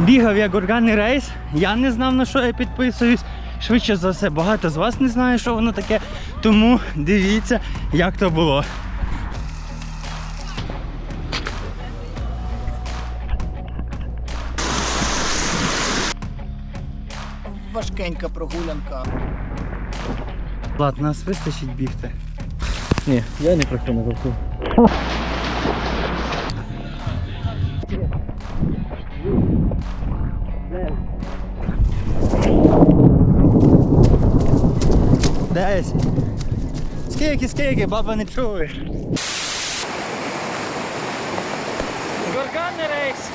Бігав я горганний рейс, я не знав на що я підписуюсь. Швидше за все, багато з вас не знає, що воно таке. Тому дивіться, як то було. Важкенька прогулянка. Влад, нас вистачить бігти. Ні, я не прохну на ковку. Скільки, скільки, баба не чує. Горганний рейс!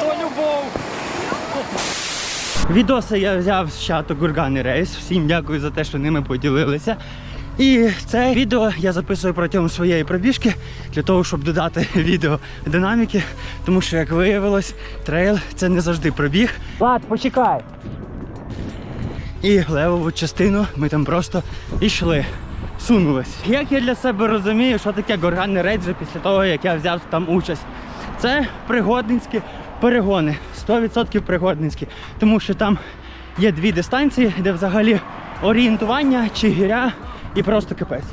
То любов! Відоси я взяв з чату Гурганий рейс. Всім дякую за те, що ними поділилися. І це відео я записую протягом своєї пробіжки для того, щоб додати відео динаміки. Тому що, як виявилось, трейл це не завжди пробіг. Влад, почекай. І левову частину ми там просто йшли. Сунулись. Як я для себе розумію, що таке горганний рейд після того, як я взяв там участь. Це пригодницькі перегони, 100% пригодницькі, тому що там є дві дистанції, де взагалі орієнтування, чигиря і просто капець.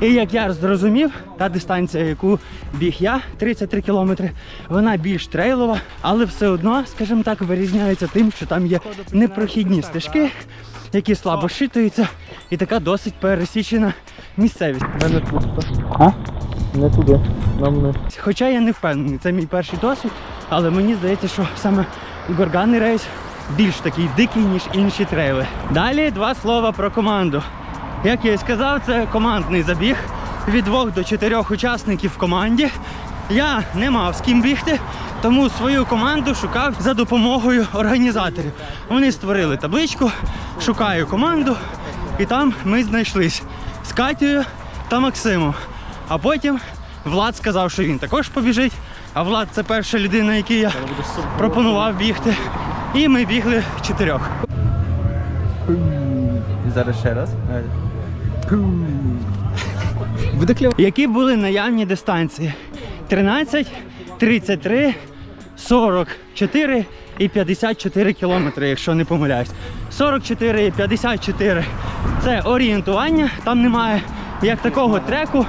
І як я зрозумів, та дистанція, яку біг я, 33 кілометри, вона більш трейлова, але все одно, скажімо так, вирізняється тим, що там є непрохідні стежки, які слабо шитуються, і така досить пересічена місцевість. Мене пусто. А? Не туди. Нам не. Хоча я не впевнений, це мій перший досвід, але мені здається, що саме горганний рейс більш такий дикий, ніж інші трейли. Далі два слова про команду. Як я і сказав, це командний забіг від двох до чотирьох учасників в команді. Я не мав з ким бігти, тому свою команду шукав за допомогою організаторів. Вони створили табличку, шукаю команду, і там ми знайшлись з Катєю та Максимом. А потім Влад сказав, що він також побіжить. А Влад це перша людина, якій я пропонував бігти. І ми бігли чотирьох. Зараз ще раз. Які були наявні дистанції? 13, 33, 44 і 54 кілометри, якщо не помиляюсь. 44 і 54 це орієнтування, там немає як такого треку.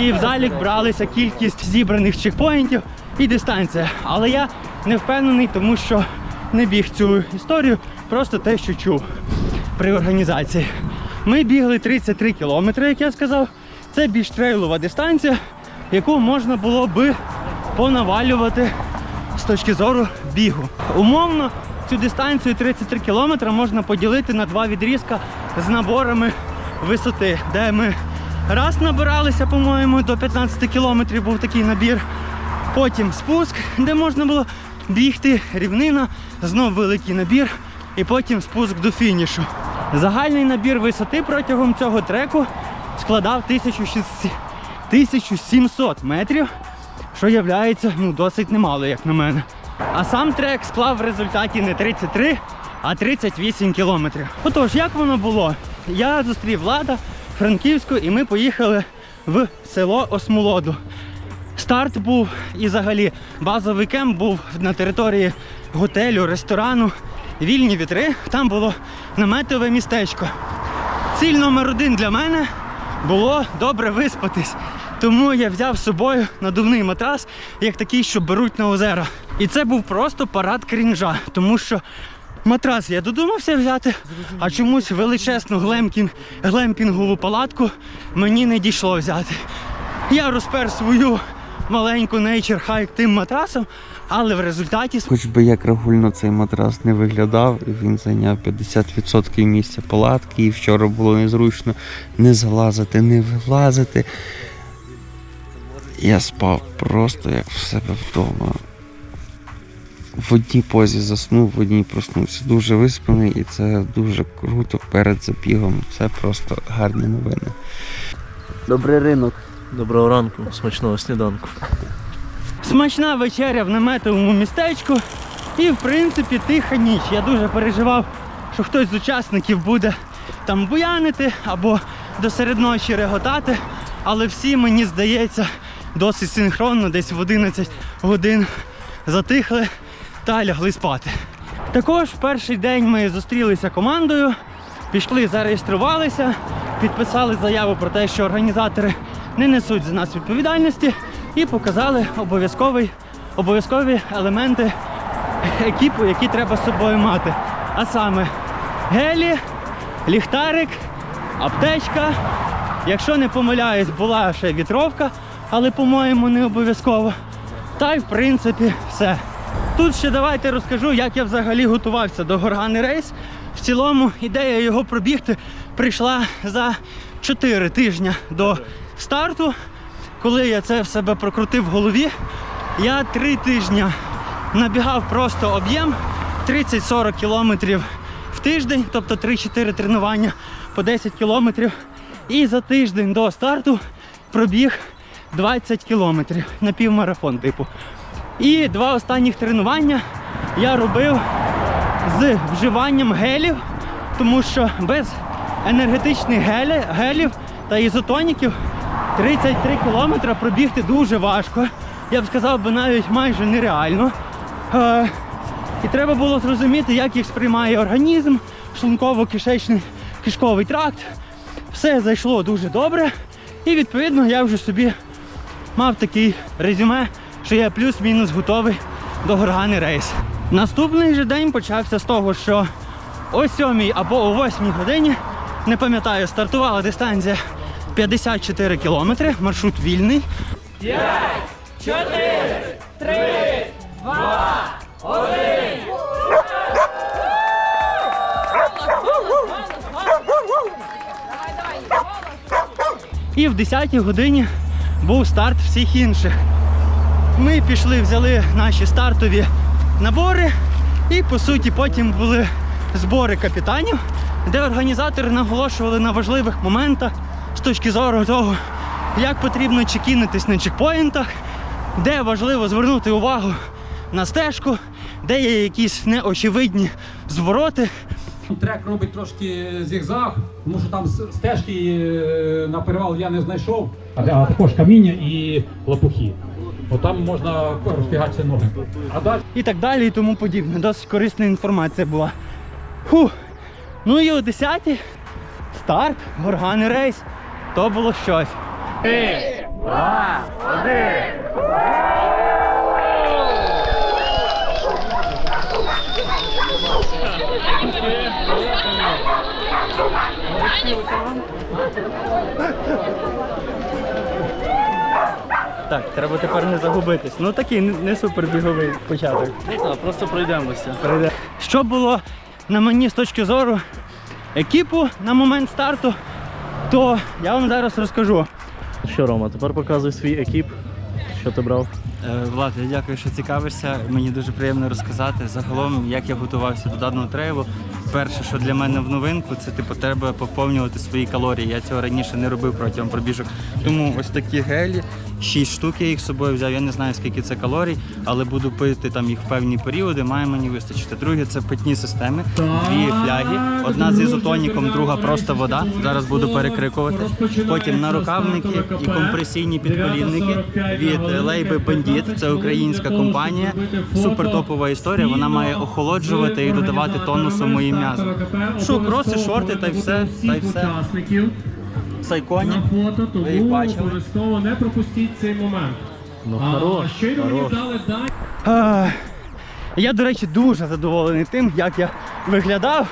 І в залік бралися кількість зібраних чекпоінтів і дистанція. Але я не впевнений, тому що не біг цю історію, просто те, що чув при організації. Ми бігли 33 кілометри, як я сказав. Це більш трейлова дистанція, яку можна було би понавалювати з точки зору бігу. Умовно, цю дистанцію 33 кілометри можна поділити на два відрізка з наборами висоти, де ми раз набиралися, по-моєму, до 15 кілометрів був такий набір. Потім спуск, де можна було бігти, рівнина, знов великий набір, і потім спуск до фінішу. Загальний набір висоти протягом цього треку складав 1700 метрів, що є ну, досить немало, як на мене. А сам трек склав в результаті не 33, а 38 кілометрів. Отож, як воно було? Я зустрів Влада Франківську і ми поїхали в село Осмолоду. Старт був і взагалі базовий кемп був на території готелю, ресторану, вільні вітри. Там було наметове містечко. Ціль номер один для мене було добре виспатись. Тому я взяв з собою надувний матрас, як такий, що беруть на озера. І це був просто парад крінжа, тому що матрас я додумався взяти, а чомусь величезну глемпінг, глемпінгову палатку мені не дійшло взяти. Я розпер свою маленьку Nature Hike тим матрасом, але в результаті Хоч би як рагульно цей матрас не виглядав, він зайняв 50% місця палатки, і вчора було незручно не залазити, не вилазити. Я спав просто як в себе вдома. В одній позі заснув, в одній проснувся. Дуже виспаний і це дуже круто перед забігом. Це просто гарні новини. Добрий ринок. Доброго ранку, смачного сніданку. Смачна вечеря в наметовому містечку і, в принципі, тиха ніч. Я дуже переживав, що хтось з учасників буде там буянити або до середночі реготати. Але всі, мені здається, досить синхронно, десь в 11 годин затихли. та лягли спати. Також в перший день ми зустрілися командою, пішли, зареєструвалися, підписали заяву про те, що організатори не несуть за нас відповідальності і показали обов'язкові елементи екіпу, які треба з собою мати. А саме гелі, ліхтарик, аптечка. Якщо не помиляюсь, була ще вітровка, але, по-моєму, не обов'язково. Та й в принципі все. Тут ще давайте розкажу, як я взагалі готувався до Горгани Рейс. В цілому ідея його пробігти прийшла за 4 тижні до старту. Коли я це в себе прокрутив в голові, я 3 тижні набігав просто об'єм 30-40 кілометрів в тиждень, тобто 3-4 тренування по 10 кілометрів. І за тиждень до старту пробіг 20 кілометрів на півмарафон, типу. І два останніх тренування я робив з вживанням гелів, тому що без енергетичних гелів та ізотоніків 33 кілометри пробігти дуже важко. Я б сказав би навіть майже нереально. Е, і треба було зрозуміти, як їх сприймає організм, шлунково-кишечний кишковий тракт. Все зайшло дуже добре. І відповідно я вже собі мав такий резюме, що я плюс-мінус готовий до горгани рейс. Наступний же день почався з того, що о 7 або о 8 годині, не пам'ятаю, стартувала дистанція 54 кілометри, маршрут вільний. 5, 4, 3, 2, 1. І в 10 годині був старт всіх інших. Ми пішли, взяли наші стартові набори, і по суті потім були збори капітанів, де організатори наголошували на важливих моментах з точки зору того, як потрібно чекінитись на чекпоінтах, де важливо звернути увагу на стежку, де є якісь неочевидні звороти. Трек робить трошки зігзаг, тому що там стежки е, на перевал я не знайшов, а, також каміння і лопухи. От там можна розбігатися ноги. А далі і так далі і тому подібне. Досить корисна інформація була. Фу. Ну і о 10 старт, горгани рейс. То було щось. Один. Так, треба тепер не загубитись. Ну такий не, не супер біговий початок. Так, просто пройдемося. Що було на мені з точки зору екіпу на момент старту, то я вам зараз розкажу. Що, Рома, тепер показуй свій екіп. Що ти брав? Е, Влад, я дякую, що цікавишся. Мені дуже приємно розказати загалом, як я готувався до даного трейлу. Перше, що для мене в новинку, це типу треба поповнювати свої калорії. Я цього раніше не робив протягом пробіжок. Тому ось такі гелі, 6 штук я їх з собою взяв. Я не знаю скільки це калорій, але буду пити там їх в певні періоди. Має мені вистачити. Друге це питні системи, дві фляги. Одна з ізотоніком, друга просто вода. Зараз буду перекрикувати. Потім нарукавники і компресійні підколінники від Лейби Бандіт. Це українська компанія. Супер топова історія. Вона має охолоджувати і додавати тонусу моїм м'язам. Що, кроси, шорти та й все, та й все. Сайконі. на фото, їх тому бачили? обов'язково не пропустіть цей момент. Ну А, хорош, щойно мені хорош. дали дані. Ах, Я, до речі, дуже задоволений тим, як я виглядав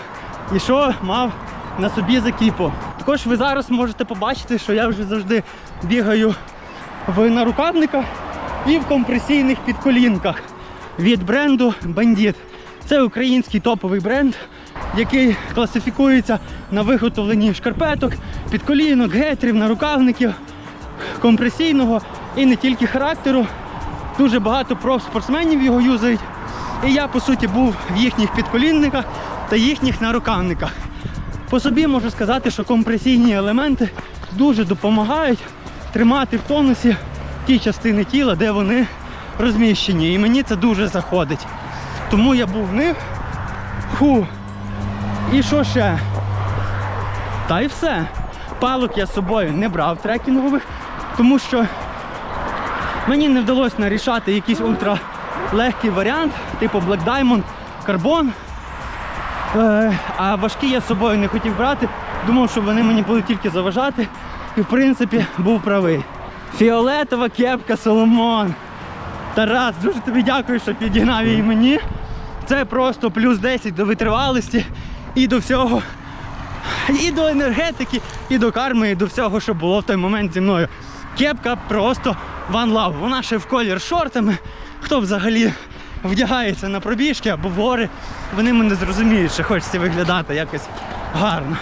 і що мав на собі за кіпу. Також ви зараз можете побачити, що я вже завжди бігаю в нарукавниках і в компресійних підколінках від бренду Bandit. Це український топовий бренд, який класифікується на виготовленні шкарпеток, підколінок, гетрів, нарукавників, компресійного і не тільки характеру. Дуже багато профспортсменів його юзають. І я, по суті, був в їхніх підколінниках та їхніх нарукавниках. По собі можу сказати, що компресійні елементи дуже допомагають тримати в тонусі ті частини тіла, де вони розміщені. І мені це дуже заходить. Тому я був в них. Фу. І що ще? Та й все. Палок я з собою не брав трекінгових, тому що Мені не вдалося нарішати якісь ультра легкий варіант, типу Black Diamond, карбон. Е, а важкі я з собою не хотів брати. Думав, що вони мені будуть тільки заважати. І в принципі був правий. Фіолетова кепка Соломон. Тарас, дуже тобі дякую, що підігнав її мені. Це просто плюс 10 до витривалості і до всього. І до енергетики, і до карми, і до всього, що було в той момент зі мною. Кепка просто one love. Вона ще в колір шортами. Хто взагалі вдягається на пробіжки або в гори, вони мене зрозуміють, що хочеться виглядати якось гарно.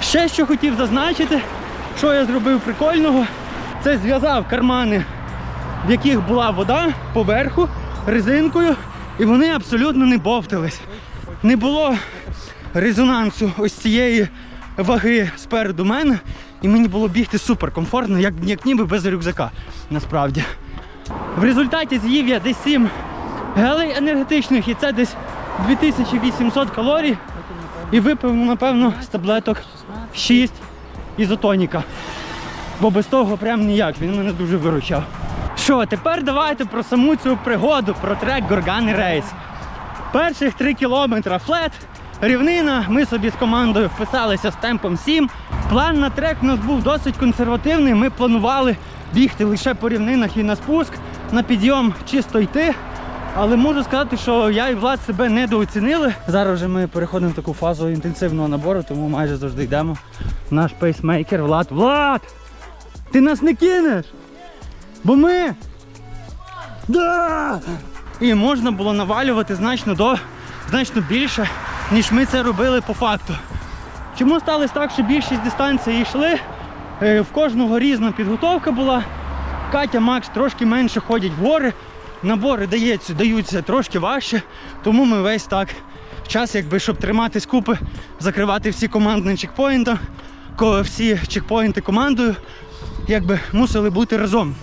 Ще що хотів зазначити, що я зробив прикольного, це зв'язав кармани, в яких була вода поверху резинкою, і вони абсолютно не бовтались. Не було резонансу ось цієї ваги спереду мене, і мені було бігти супер комфортно, як, як ніби без рюкзака, насправді. В результаті з'їв я десь 7 гелей енергетичних, і це десь 2800 калорій. І випив, напевно, з таблеток 6 ізотоніка. Бо без того прям ніяк, він мене дуже виручав. Що, тепер давайте про саму цю пригоду, про трек Горгани Рейс. Перших 3 кілометри флет, рівнина. Ми собі з командою вписалися з темпом 7. План на трек у нас був досить консервативний. Ми планували бігти лише по рівнинах і на спуск, на підйом чисто йти. Але можу сказати, що я і Влад себе недооцінили. Зараз вже ми переходимо в таку фазу інтенсивного набору, тому майже завжди йдемо. Наш пейсмейкер Влад. Влад! Ти нас не кинеш! Бо ми. Да! І можна було навалювати значно до значно більше, ніж ми це робили по факту. Чому сталося так, що більшість дистанцій йшли? Е, В кожного різна підготовка була. Катя, Макс трошки менше ходять в гори. Набори дається, даються трошки важче, тому ми весь так час, якби, щоб тримати скупи, закривати всі командні чекпоінти, всі чекпоінти командою, якби мусили бути разом.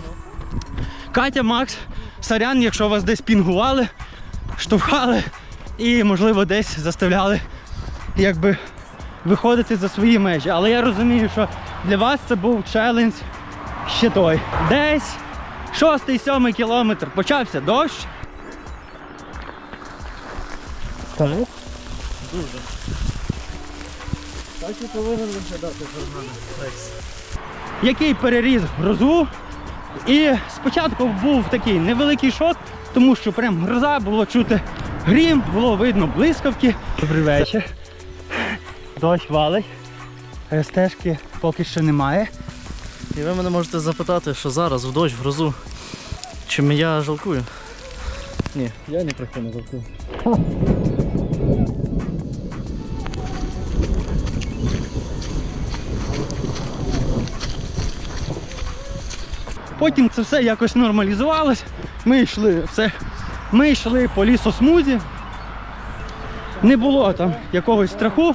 Катя, Макс, сорян, якщо вас десь пінгували, штовхали і, можливо, десь заставляли якби виходити за свої межі. Але я розумію, що для вас це був челендж ще той. Десь шостий, сьомий кілометр почався дощ. Так? Дуже. Так і повинен виглядати Який переріз грозу. І спочатку був такий невеликий шок, тому що прям гроза, було чути грім, було видно блискавки. Добрий вечір. Дощ валить. Е, Стежки поки що немає. І ви мене можете запитати, що зараз в дощ, в грозу. Чим я жалкую? Ні, я ні про що не жалкую. Потім це все якось нормалізувалось. Ми йшли все. Ми йшли по лісосмузі. Не було там якогось страху,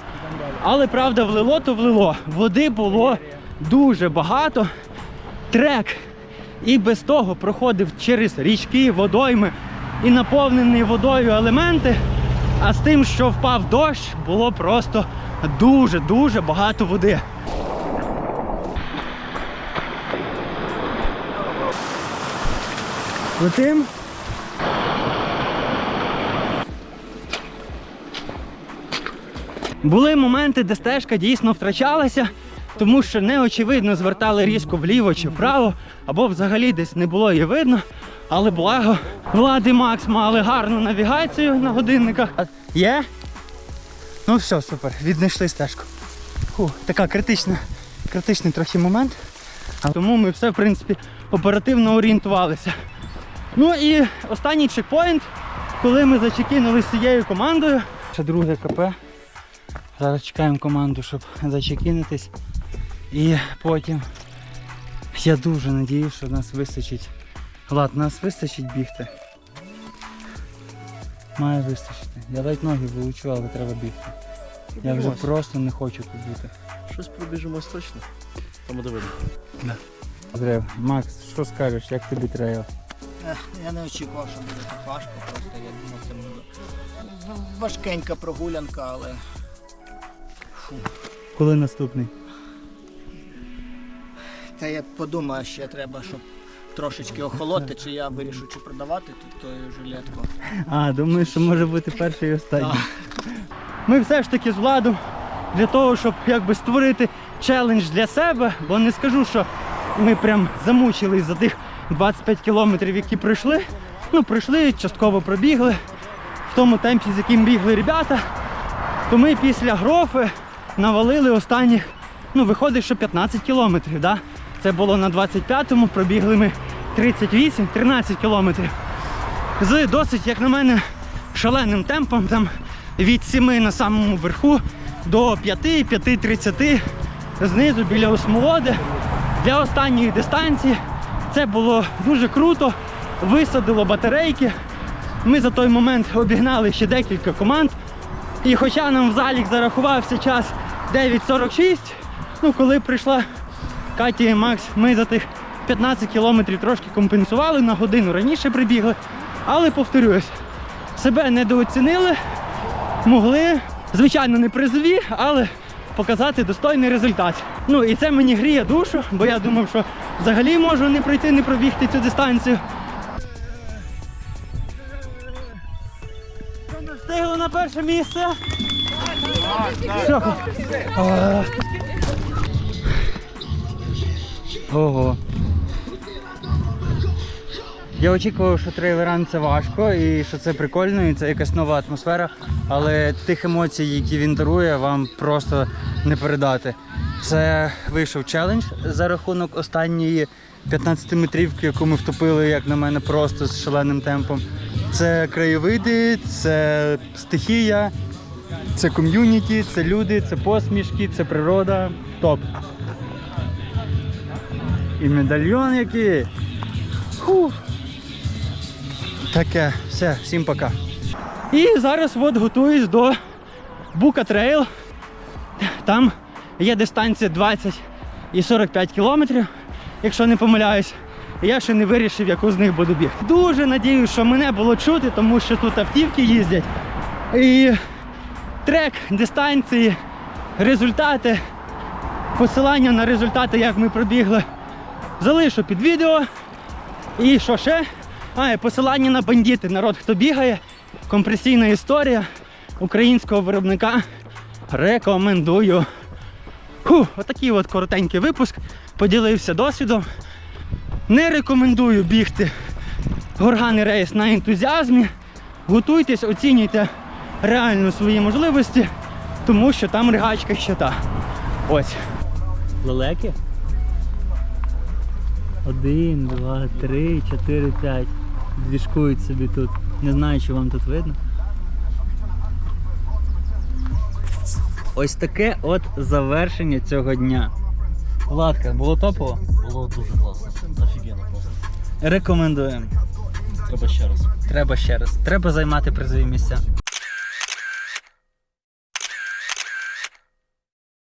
але правда влило, то влило. Води було дуже багато. Трек і без того проходив через річки, водойми і наповнені водою елементи. А з тим, що впав дощ, було просто дуже-дуже багато води. Летим. Були моменти, де стежка дійсно втрачалася, тому що неочевидно звертали різко вліво чи вправо, або взагалі десь не було її видно. Але благо, Влад і Макс мали гарну навігацію на годинниках. Є? Ну все, супер, віднайшли стежку. Фу, така критична, критичний трохи момент. Тому ми все, в принципі, оперативно орієнтувалися. Ну і останній чекпоінт, коли ми зачекінули з цією командою. Ще друге КП. Зараз чекаємо команду, щоб зачекінитись. І потім я дуже надіюсь, що нас вистачить. Влад, нас вистачить бігти. Має вистачити. Я ледь ноги вилучу, але треба бігти. Я вже просто не хочу тут бути. Щось пробіжимось точно. Там буде видно. Андрей, Макс, що скажеш, як тобі трейл? Я не очікував, що буде так важко, просто я думав, це буде важкенька прогулянка, але Коли наступний? та я подумаю, ще треба, щоб трошечки охолоти, чи я вирішу, чи продавати тут ту жилетку. А, думаю, що може бути перший і останній. Ми все ж таки з владом для того, щоб якби створити челендж для себе, бо не скажу, що ми прям замучились за тих 25 кілометрів, які пройшли. Ну, пройшли, частково пробігли в тому темпі, з яким бігли ребята. То ми після грофи навалили останні, ну, виходить, що 15 кілометрів. Да? Це було на 25-му, пробігли ми 38-13 кілометрів з досить, як на мене, шаленим темпом, там від 7 на самому верху до 5-5.30 знизу біля осмоводи. Для останньої дистанції це було дуже круто, висадило батарейки. Ми за той момент обігнали ще декілька команд. І хоча нам в залік зарахувався час 9.46, ну коли прийшла Катя і Макс, ми за тих 15 кілометрів трошки компенсували, на годину раніше прибігли. Але повторюсь, себе недооцінили, могли, звичайно, не призові, але показати достойний результат. Ну і це мені гріє душу, бо я думав, що взагалі можу не пройти, не пробігти цю дистанцію. Перше місце? Все. Ого. Я очікував, що трейлеран це важко і що це прикольно, і це якась нова атмосфера, але тих емоцій, які він дарує, вам просто не передати. Це вийшов челендж за рахунок останньої 15-метрівки, яку ми втопили, як на мене, просто з шаленим темпом. Це краєвиди, це стихія, це ком'юніті, це люди, це посмішки, це природа. Топ. І медальйон який. Фух. Таке, все, всім пока. І зараз от готуюсь до Бука Трейл. Там є дистанція 20 і 45 кілометрів, якщо не помиляюсь. Я ще не вирішив, яку з них буду бігти. Дуже надіюсь, що мене було чути, тому що тут автівки їздять. І трек, дистанції, результати, посилання на результати, як ми пробігли, залишу під відео. І що ще? А, посилання на бандіти. Народ, хто бігає, компресійна історія українського виробника. Рекомендую. Фу, отакий от коротенький випуск. Поділився досвідом. Не рекомендую бігти горганий рейс на ентузіазмі. Готуйтесь, оцінюйте реально свої можливості, тому що там ригачка ще та. Ось. Лелеки? Один, два, три, чотири, п'ять. Двіжкують собі тут. Не знаю, чи вам тут видно. Ось таке от завершення цього дня. Владка, було топово? Було дуже класно. Офігенно просто. Рекомендуємо. Треба ще раз. Треба ще раз. Треба займати призові місця.